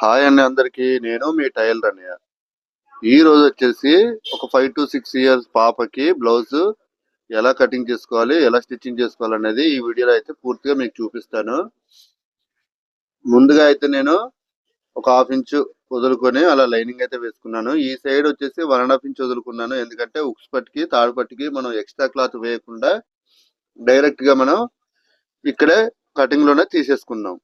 Hi అండి అందరికి. నేను మీ టైలర్ అన్నయ్య ఈ రోజు వచ్చేసి ఒక ఫైవ్ టు సిక్స్ ఇయర్స్ పాపకి బ్లౌజ్ ఎలా కటింగ్ చేసుకోవాలి ఎలా స్టిచ్చింగ్ చేసుకోవాలి అనేది ఈ వీడియోలో అయితే పూర్తిగా మీకు చూపిస్తాను. ముందుగా అయితే నేను ఒక హాఫ్ ఇంచ్ వదులుకొని అలా లైనింగ్ అయితే వేసుకున్నాను. ఈ సైడ్ వచ్చేసి వన్ అండ్ హాఫ్ ఇంచ్ వదులుకున్నాను. ఎందుకంటే ఉక్స్ పట్టికి తాడు పట్టికి మనం ఎక్స్ట్రా క్లాత్ వేయకుండా డైరెక్ట్గా మనం ఇక్కడే కటింగ్లోనే తీసేసుకున్నాం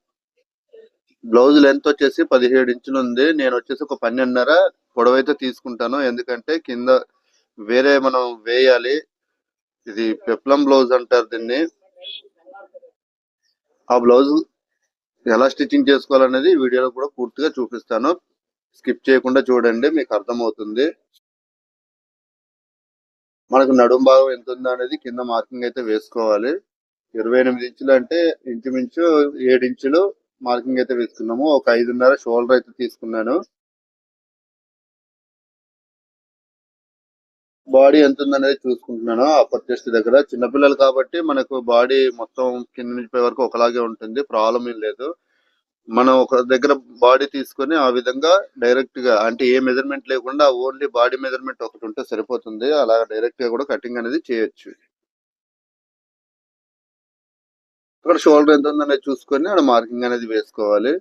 బ్లౌజ్ లెంత్ వచ్చేసి పదిహేడు ఇంచులు ఉంది. నేను వచ్చేసి ఒక పన్నెండున్నర పొడవైతే తీసుకుంటాను. ఎందుకంటే కింద వేరే మనం వేయాలి. ఇది పెప్లం బ్లౌజ్ అంటారు దీన్ని. ఆ బ్లౌజ్ ఎలా స్టిచ్చింగ్ చేసుకోవాలనేది వీడియోలో కూడా పూర్తిగా చూపిస్తాను. స్కిప్ చేయకుండా చూడండి మీకు అర్థమవుతుంది. మనకు నడుం భాగం ఎంత ఉందో అనేది కింద మార్కింగ్ అయితే వేసుకోవాలి. ఇరవై ఎనిమిది ఇంచులు అంటే ఇంచుమించు ఏడు ఇంచులు మార్కింగ్ అయితే వేసుకున్నాము. ఒక ఐదున్నర షోల్డర్ అయితే తీసుకున్నాను. బాడీ ఎంత ఉందనేది చూసుకుంటున్నాను అప్పర్ చెస్ట్ దగ్గర. చిన్నపిల్లలు కాబట్టి మనకు బాడీ మొత్తం కింద నుంచి పై వరకు ఒకలాగే ఉంటుంది. ప్రాబ్లం ఏం లేదు. మనం ఒక దగ్గర బాడీ తీసుకొని ఆ విధంగా డైరెక్ట్గా అంటే ఏ మెజర్మెంట్ లేకుండా ఓన్లీ బాడీ మెజర్మెంట్ ఒకటి ఉంటే సరిపోతుంది. అలా డైరెక్ట్గా కూడా కటింగ్ అనేది చేయొచ్చు. అక్కడ షోల్డర్ ఎంత ఉందనేది చూసుకొని అక్కడ మార్కింగ్ అనేది వేసుకోవాలి.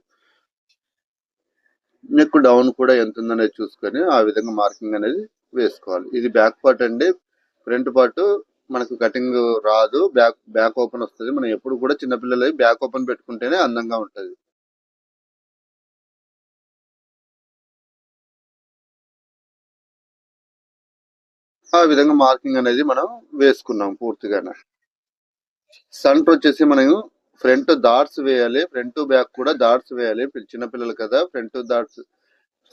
నెక్ డౌన్ కూడా ఎంత ఉందనేది చూసుకొని ఆ విధంగా మార్కింగ్ అనేది వేసుకోవాలి. ఇది బ్యాక్ పార్ట్ అండి. ఫ్రంట్ పార్ట్ మనకు కటింగ్ రాదు. బ్యాక్ బ్యాక్ ఓపెన్ వస్తుంది. మనం ఎప్పుడు కూడా చిన్నపిల్లలు బ్యాక్ ఓపెన్ పెట్టుకుంటేనే అందంగా ఉంటుంది. ఆ విధంగా మార్కింగ్ అనేది మనం వేసుకున్నాం పూర్తిగానే. సంట్ వచ్చేసి మనం ఫ్రంట్ డాట్స్ వేయాలి. ఫ్రంట్ బ్యాక్ కూడా డాట్స్ వేయాలి. చిన్న పిల్లలు కదా front dots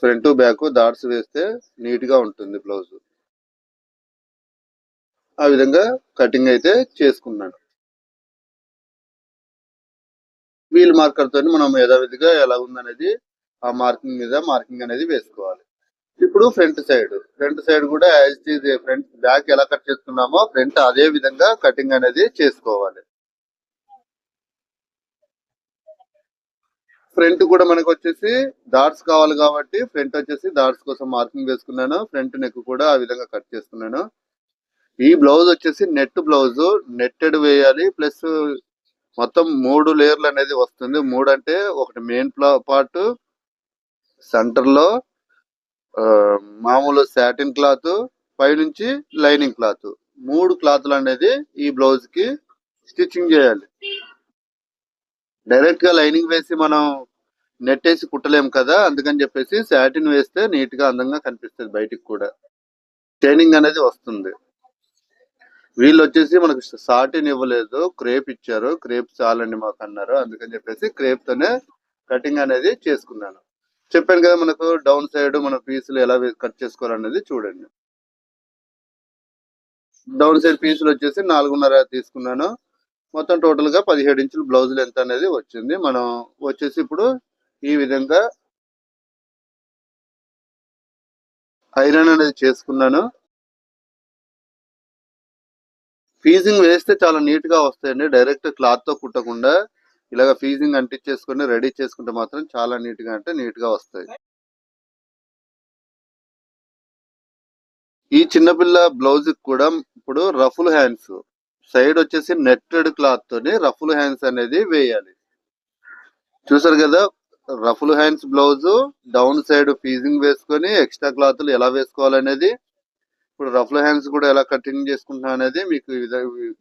front back dots వేస్తే నీట్గా ఉంటుంది బ్లౌజ్ ఆ విధంగా కటింగ్ అయితే చేసుకున్నాను. వీల్ మార్కర్ తోని మనం యథావిధిగా ఎలా ఉందనేది ఆ మార్కింగ్ మీద మార్కింగ్ అనేది వేసుకోవాలి. ఇప్పుడు ఫ్రంట్ సైడ్. ఫ్రంట్ సైడ్ కూడా యాజ్ ఫ్రంట్ బ్యాక్ ఎలా కట్ చేసుకున్నామో ఫ్రంట్ అదే విధంగా కటింగ్ అనేది చేసుకోవాలి. ఫ్రంట్ కూడా మనకు వచ్చేసి డాట్స్ కావాలి కాబట్టి ఫ్రంట్ వచ్చేసి డాట్స్ కోసం మార్కింగ్ వేసుకున్నాను. ఫ్రంట్ నెక్ కూడా ఆ విధంగా కట్ చేసుకున్నాను. ఈ బ్లౌజ్ వచ్చేసి నెట్ బ్లౌజ్. నెట్టెడ్ వేయాలి. ప్లస్ మొత్తం మూడు లేయర్లు అనేది వస్తుంది. మూడు అంటే ఒకటి మెయిన్ పార్ట్ సెంటర్లో మామూలు సాటిన్ క్లాత్ పైనుంచి లైనింగ్ క్లాత్ మూడు క్లాత్లు అనేది ఈ బ్లౌజ్కి స్టిచ్చింగ్ చేయాలి. డైరెక్ట్గా లైనింగ్ వేసి మనం నెట్ వేసి కుట్టలేము కదా అందుకని చెప్పేసి సాటిన్ వేస్తే నీట్గా అందంగా కనిపిస్తుంది బయటికి కూడా. ట్రైనింగ్ అనేది వస్తుంది. వీళ్ళు వచ్చేసి మనకు సాటిన్ ఇవ్వలేదు క్రేప్ ఇచ్చారు. క్రేప్ చాలండి మాకు అన్నారు. అందుకని చెప్పేసి క్రేప్ తోనే కటింగ్ అనేది చేసుకున్నాను. చెప్పాను కదా మనకు డౌన్ సైడ్ మన పీసులు ఎలా కట్ చేసుకోవాలనేది చూడండి. డౌన్ సైడ్ పీసులు వచ్చేసి నాలుగున్నర తీసుకున్నాను. మొత్తం టోటల్గా పదిహేడు ఇంచులు బ్లౌజ్ లెంత్ అనేది వచ్చింది. మనం వచ్చేసి ఇప్పుడు ఈ విధంగా ఐరన్ అనేది చేసుకున్నాను. ఫీజింగ్ వేస్తే చాలా నీట్గా వస్తాయండి. డైరెక్ట్ క్లాత్తో కుట్టకుండా ఇలాగ ఫీజింగ్ అంటించేసుకుని రెడీ చేసుకుంటే మాత్రం చాలా నీట్గా అంటే నీట్గా వస్తాయి. ఈ చిన్నపిల్ల బ్లౌజ్ కూడా ఇప్పుడు రఫుల్ హ్యాండ్స్ సైడ్ వచ్చేసి నెట్టెడ్ క్లాత్ తోని రఫుల్ హ్యాండ్స్ అనేది వేయాలి. చూసారు కదా ruffle hands blouse down side freezing వేసుకొని ఎక్స్ట్రా క్లాత్లు ఎలా వేసుకోవాలనేది ఇప్పుడు రఫుల్ హ్యాండ్స్ కూడా ఎలా కటింగ్ చేసుకుంటున్నా అనేది మీకు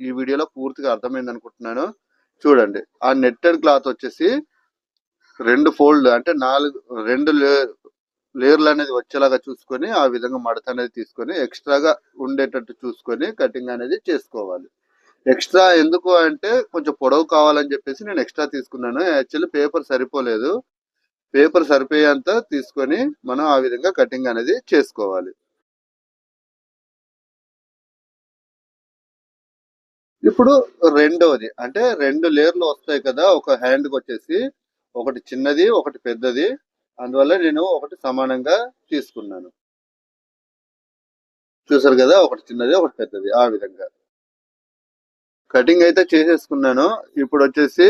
ఈ వీడియోలో పూర్తిగా అర్థమైంది అనుకుంటున్నాను చూడండి ఆ నెట్టెడ్ క్లాత్ వచ్చేసి రెండు ఫోల్డ్ అంటే నాలుగు రెండు లేయర్లు అనేది వచ్చేలాగా చూసుకొని ఆ విధంగా మడత అనేది తీసుకొని ఎక్స్ట్రాగా ఉండేటట్టు చూసుకొని కటింగ్ అనేది చేసుకోవాలి. ఎక్స్ట్రా ఎందుకు అంటే కొంచెం పొడవు కావాలని చెప్పేసి నేను ఎక్స్ట్రా తీసుకున్నాను. యాక్చువల్లీ పేపర్ సరిపోలేదు. పేపర్ సరిపోయేంత తీసుకొని మనం ఆ విధంగా కటింగ్ అనేది చేసుకోవాలి. ఇప్పుడు రెండవది అంటే రెండు లేయర్లు వస్తాయి కదా ఒక హ్యాండ్కి వచ్చేసి ఒకటి చిన్నది ఒకటి పెద్దది. అందువల్ల నేను ఒకటి సమానంగా తీసుకున్నాను. చూసారు కదా ఒకటి చిన్నది ఒకటి పెద్దది ఆ విధంగా. కటింగ్ అయితే చేసేసుకున్నాను. ఇప్పుడు వచ్చేసి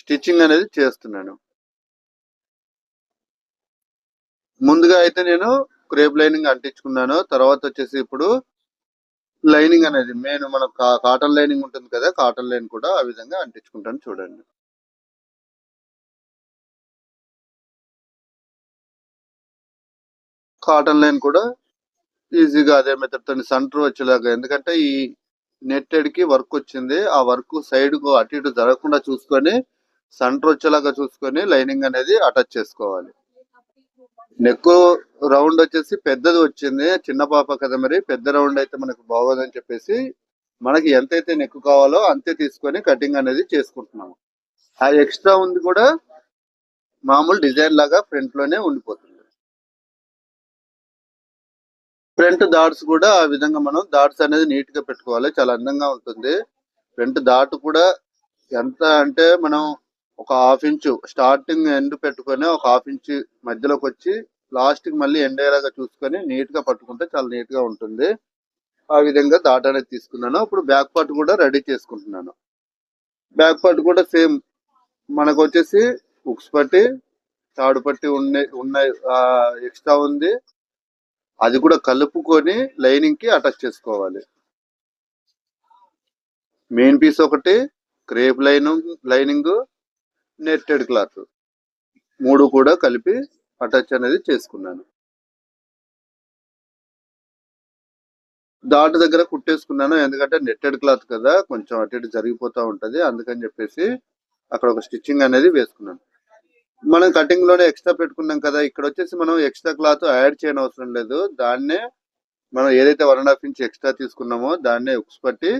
స్టిచ్చింగ్ అనేది చేస్తున్నాను. ముందుగా అయితే నేను క్రేప్ లైనింగ్ అంటించుకున్నాను. తర్వాత వచ్చేసి ఇప్పుడు లైనింగ్ అనేది మెయిన్ మన కాటన్ లైనింగ్ ఉంటుంది కదా కాటన్ లైన్ కూడా ఆ విధంగా అంటించుకుంటాను చూడండి. కాటన్ లైన్ కూడా ఈజీగా అదే మెథడ్తో సెంటర్ వచ్చేలాగా ఎందుకంటే ఈ నెట్టెడ్కి వర్క్ వచ్చింది ఆ వర్క్ సైడ్కు అటు ఇటు జరగకుండా చూసుకొని సెంటర్ వచ్చేలాగా చూసుకొని లైనింగ్ అనేది అటాచ్ చేసుకోవాలి. నెక్ రౌండ్ వచ్చేసి పెద్దది వచ్చింది చిన్న పాప కదా మరి. పెద్ద రౌండ్ అయితే మనకు బాగోదని చెప్పేసి మనకి ఎంతైతే నెక్ కావాలో అంతే తీసుకొని కటింగ్ అనేది చేసుకుంటున్నాము. ఆ ఎక్స్ట్రా ఉంది కూడా మామూలు డిజైన్ లాగా ఫ్రంట్లోనే ఉండిపోతుంది. ఫ్రంట్ డాట్స్ కూడా ఆ విధంగా మనం డాట్స్ అనేది నీట్గా పెట్టుకోవాలి. చాలా అందంగా ఉంటుంది. ఫ్రంట్ డాట్ కూడా ఎంత అంటే మనం ఒక హాఫ్ ఇంచు స్టార్టింగ్ ఎండ్ పెట్టుకొని ఒక హాఫ్ ఇంచ్ మధ్యలోకి వచ్చి లాస్ట్కి మళ్ళీ ఎండ్ అయ్యేలాగా చూసుకొని నీట్గా పట్టుకుంటే చాలా నీట్గా ఉంటుంది. ఆ విధంగా డాట్ అనేది తీసుకున్నాను. ఇప్పుడు బ్యాక్ పార్ట్ కూడా రెడీ చేసుకుంటున్నాను. బ్యాక్ పార్ట్ కూడా సేమ్ మనకు వచ్చేసి ఉక్స్ పట్టి తాడు పట్టి ఉన్నాయి ఉన్నాయి ఎక్స్ట్రా ఉంది. అది కూడా కలుపుకొని లైనింగ్కి అటాచ్ చేసుకోవాలి. మెయిన్ పీస్ ఒకటి crepe lining lining netted cloth. మూడు కూడా కలిపి అటాచ్ అనేది చేసుకున్నాను. దాటు దగ్గర కుట్టేసుకున్నాను ఎందుకంటే నెట్టెడ్ క్లాత్ కదా కొంచెం అటు ఇటు జరిగిపోతూ ఉంటుంది అందుకని చెప్పేసి అక్కడ ఒక స్టిచ్చింగ్ అనేది వేసుకున్నాను. మనం కటింగ్లోనే ఎక్స్ట్రా పెట్టుకున్నాం కదా ఇక్కడ వచ్చేసి మనం ఎక్స్ట్రా క్లాత్ యాడ్ చేయని అవసరం లేదు దాన్నే మనం ఏదైతే one and half inch extra తీసుకున్నామో దాన్నే ఉక్స్ పట్టి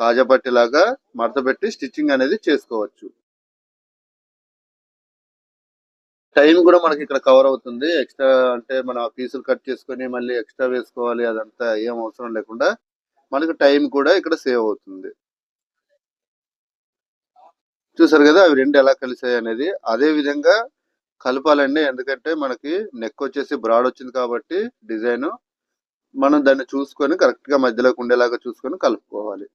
కాజపట్టి లాగా మడత పెట్టి స్టిచ్చింగ్ అనేది చేసుకోవచ్చు. టైం కూడా మనకి ఇక్కడ కవర్ అవుతుంది. ఎక్స్ట్రా అంటే మన పీసులు కట్ చేసుకొని మళ్ళీ ఎక్స్ట్రా వేసుకోవాలి అదంతా ఏం అవసరం లేకుండా మనకి టైం కూడా ఇక్కడ సేవ్ అవుతుంది. చూసారు కదా అవి రెండు ఎలా కలిసాయి అనేది. అదే విధంగా కలపాలండి ఎందుకంటే మనకి నెక్ వచ్చేసి బ్రాడ్ వచ్చింది కాబట్టి డిజైన్ మనం దాన్ని చూసుకొని కరెక్ట్గా మధ్యలోకి ఉండేలాగా చూసుకొని కలుపుకోవాలి.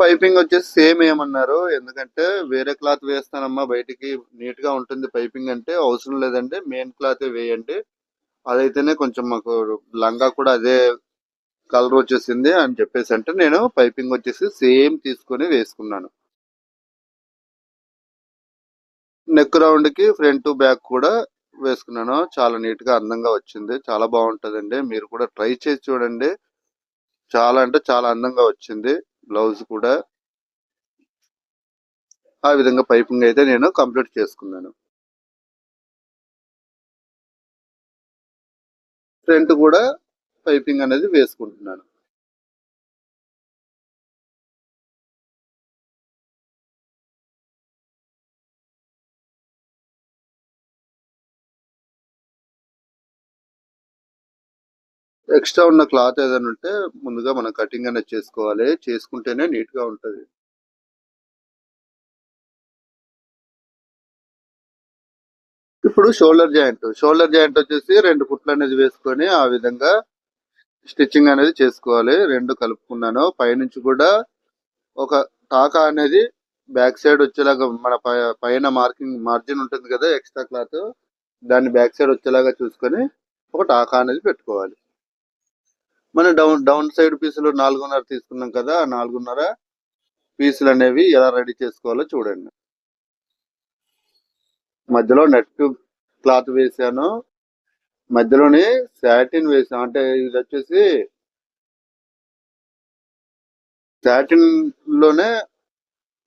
పైపింగ్ వచ్చేసి సేమ్ ఏమన్నారు. ఎందుకంటే వేరే క్లాత్ వేస్తానమ్మా బయటికి నీట్గా ఉంటుంది పైపింగ్ అంటే అవసరం లేదండి మెయిన్ క్లాత్ వేయండి. అదైతేనే కొంచెం మాకు లంగా కూడా అదే కలర్ వచ్చేసింది అని చెప్పేసి అంటే నేను పైపింగ్ వచ్చేసి సేమ్ తీసుకొని వేసుకున్నాను. నెక్ రౌండ్కి ఫ్రంట్ బ్యాక్ కూడా వేసుకున్నాను. చాలా నీట్గా అందంగా వచ్చింది. చాలా బాగుంటుందండి. మీరు కూడా ట్రై చేసి చూడండి. చాలా అంటే చాలా అందంగా వచ్చింది. బ్లౌజ్ కూడా ఆ విధంగా పైపింగ్ అయితే నేను కంప్లీట్ చేసుకున్నాను. ఫ్రంట్ కూడా పైపింగ్ అనేది వేసుకుంటున్నాను. ఎక్స్ట్రా ఉన్న క్లాత్ ఏదైనా ఉంటే ముందుగా మనం కటింగ్ అనేది చేసుకోవాలి. చేసుకుంటేనే నీట్గా ఇప్పుడు షోల్డర్ జాయింట్. షోల్డర్ జాయింట్ వచ్చేసి రెండు కుట్లు అనేది వేసుకొని ఆ విధంగా స్టిచ్చింగ్ అనేది చేసుకోవాలి. రెండు కలుపుకున్నాను. పైనుంచి కూడా ఒక టాకా అనేది బ్యాక్ సైడ్ వచ్చేలాగా మన పై- పైన మార్కింగ్ మార్జిన్ ఉంటుంది కదా ఎక్స్ట్రా క్లాత్ దాన్ని బ్యాక్ సైడ్ వచ్చేలాగా చూసుకొని ఒక టాకా అనేది పెట్టుకోవాలి. మనం డౌన్ డౌన్ సైడ్ పీసులు నాలుగున్నర తీసుకున్నాం కదా ఆ నాలుగున్నర పీసులు అనేవి ఎలా రెడీ చేసుకోవాలో చూడండి. మధ్యలో నెట్ క్లాత్ వేసాను మధ్యలోని సాటిన్ వేసాను అంటే ఇది వచ్చేసి శాటిన్లోనే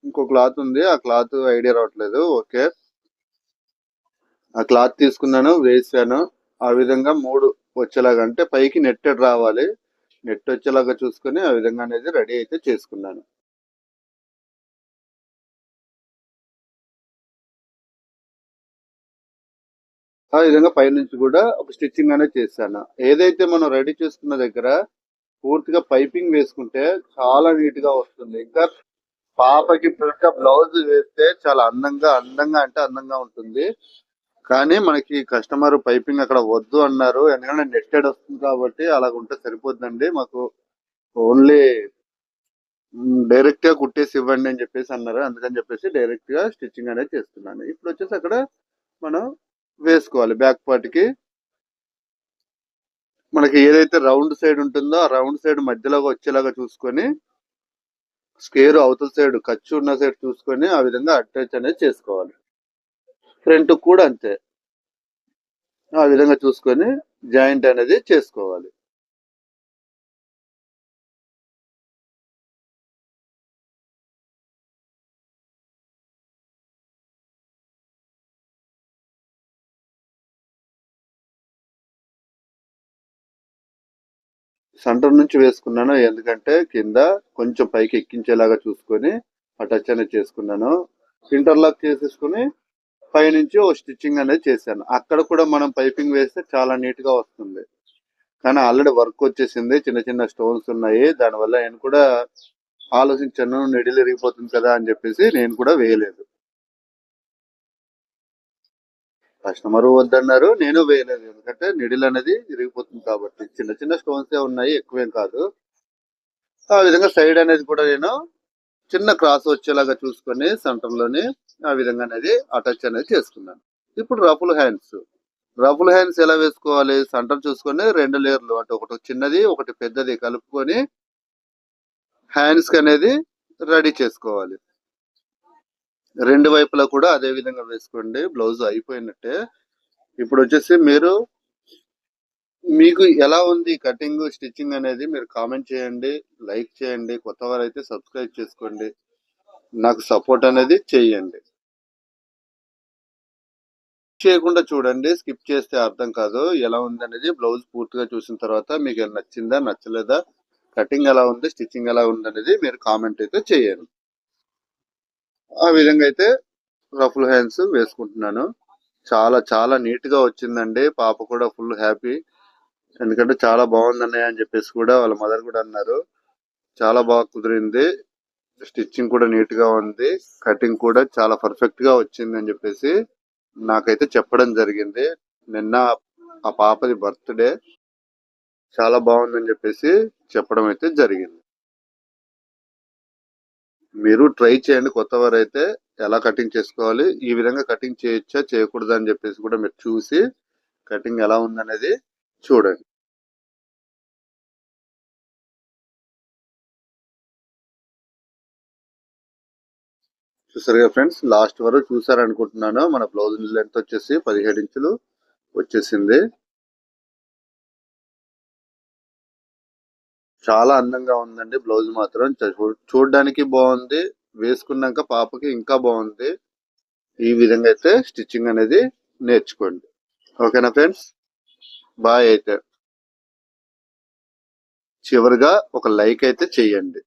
ఇంకో క్లాత్ ఉంది. ఆ క్లాత్ ఐడియా రావట్లేదు. ఓకే. ఆ క్లాత్ తీసుకున్నాను వేసాను ఆ విధంగా మూడు వచ్చేలాగా అంటే పైకి నెట్టెడ్ రావాలి. నెట్ వచ్చేలాగా చూసుకొని ఆ విధంగా అనేది రెడీ అయితే చేసుకున్నాను. ఆ విధంగా పైనుంచి కూడా ఒక స్టిచ్చింగ్ అనేది చేశాను. ఏదైతే మనం రెడీ చేసుకున్న దగ్గర పూర్తిగా పైపింగ్ వేసుకుంటే చాలా నీట్గా వస్తుంది. ఇంకా పాపకి ఇంకా బ్లౌజ్ వేస్తే చాలా అందంగా అందంగా అంటే అందంగా ఉంటుంది. కానీ మనకి కస్టమర్ పైపింగ్ అక్కడ వద్దు అన్నారు. ఎందుకంటే నెట్టెడ్ వస్తుంది కాబట్టి అలా ఉంటే సరిపోద్దండి. మాకు ఓన్లీ డైరెక్ట్గా కుట్టేసి ఇవ్వండి అని చెప్పేసి అన్నారు. అందుకని చెప్పేసి డైరెక్ట్గా స్టిచ్చింగ్ అనేది చేస్తున్నాను. ఇప్పుడు వచ్చేసి అక్కడ మనం వేసుకోవాలి బ్యాక్ పార్ట్కి. మనకి ఏదైతే రౌండ్ సైడ్ ఉంటుందో ఆ రౌండ్ సైడ్ మధ్యలోగా వచ్చేలాగా చూసుకొని స్కేర్ అవతల సైడ్ ఖర్చు ఉన్న సైడ్ చూసుకొని ఆ విధంగా అటాచ్ అనేది చేసుకోవాలి. ఫ్రంట్ కూడా అంతే. ఆ విధంగా చూసుకొని జాయింట్ అనేది చేసుకోవాలి. సెంటర్ నుంచి వేసుకున్నాను ఎందుకంటే కింద కొంచెం పైకి ఎక్కించేలాగా చూసుకొని ఆ టచ్ అనేది చేసుకున్నాను. ఇంటర్లాక్ చేసేసుకుని పైనుంచి ఓ స్టిచ్చింగ్ అనేది చేశాను. అక్కడ కూడా మనం పైపింగ్ వేస్తే చాలా నీట్గా వస్తుంది. కానీ ఆల్రెడీ వర్క్ వచ్చేసింది చిన్న చిన్న స్టోన్స్ ఉన్నాయి. దానివల్ల నేను కూడా ఆలోచించాను నెడిల్ ఎరిగిపోతుంది కదా అని చెప్పేసి నేను కూడా వేయలేదు. కస్టమర్ వద్దన్నారు నేను వేయలేదు. ఎందుకంటే నిడిల్ అనేది ఇరిగిపోతుంది కాబట్టి. చిన్న చిన్న స్టోన్స్ ఉన్నాయి ఎక్కువేం కాదు. ఆ విధంగా సైడ్ అనేది కూడా నేను చిన్న క్రాస్ వచ్చేలాగా చూసుకొని సెంటర్లోనే ఆ విధంగా అనేది అటాచ్ అనేది చేసుకున్నాను. ఇప్పుడు రఫుల్ హ్యాండ్స్. రఫుల్ హ్యాండ్స్ ఎలా వేసుకోవాలి? సెంటర్ చూసుకొని రెండు లేయర్లు అంటే ఒకటి చిన్నది ఒకటి పెద్దది కలుపుకొని హ్యాండ్స్కి అనేది రెడీ చేసుకోవాలి. రెండు వైపులా కూడా అదే విధంగా వేసుకోండి. బ్లౌజ్ అయిపోయినట్టే. ఇప్పుడు వచ్చేసి మీరు మీకు ఎలా ఉంది కటింగ్ స్టిచ్చింగ్ అనేది మీరు కామెంట్ చేయండి లైక్ చేయండి కొత్త వారు అయితే సబ్స్క్రైబ్ చేసుకోండి. నాకు సపోర్ట్ అనేది చేయండి. చేయకుండా చూడండి స్కిప్ చేస్తే అర్థం కాదు. ఎలా ఉంది అనేది బ్లౌజ్ పూర్తిగా చూసిన తర్వాత మీకు నచ్చిందా నచ్చలేదా కటింగ్ ఎలా ఉంది స్టిచ్చింగ్ ఎలా ఉంది అనేది మీరు కామెంట్ అయితే చేయండి. ఆ విధంగా అయితే రఫుల్ హ్యాండ్స్ వేసుకుంటున్నాను. చాలా చాలా నీట్గా వచ్చిందండి. పాప కూడా ఫుల్ హ్యాపీ. ఎందుకంటే చాలా బాగుంది అన్నయ్య అని చెప్పేసి కూడా వాళ్ళ మదర్ కూడా అన్నారు. చాలా బాగా కుదిరింది. స్టిచ్చింగ్ కూడా నీట్గా ఉంది. కటింగ్ కూడా చాలా పర్ఫెక్ట్గా వచ్చింది అని చెప్పేసి నాకైతే చెప్పడం జరిగింది. నిన్న ఆ పాపది బర్త్డే చాలా బాగుందని చెప్పేసి చెప్పడం అయితే జరిగింది. మీరు ట్రై చేయండి. కొత్త వారు అయితే ఎలా కటింగ్ చేసుకోవాలి? ఈ విధంగా కటింగ్ చేయొచ్చా? చేయకూడదా? అని చెప్పేసి కూడా మీరు చూసి కటింగ్ ఎలా ఉందనేది చూడండి. చూసారుగా ఫ్రెండ్స్ లాస్ట్ వరకు చూసారు అనుకుంటున్నాను మన బ్లౌజ్ లెంత్ వచ్చేసి పదిహేడు ఇంచులు వచ్చేసింది. చాలా అందంగా ఉందండి బ్లౌజ్ మాత్రం. చూడడానికి బాగుంది. వేసుకున్నాక పాపకి ఇంకా బాగుంది. ఈ విధంగా అయితే స్టిచ్చింగ్ అనేది నేర్చుకోండి. ఓకేనా ఫ్రెండ్స్? బాయ్ అయితే. చివరిగా ఒక లైక్ అయితే చేయండి.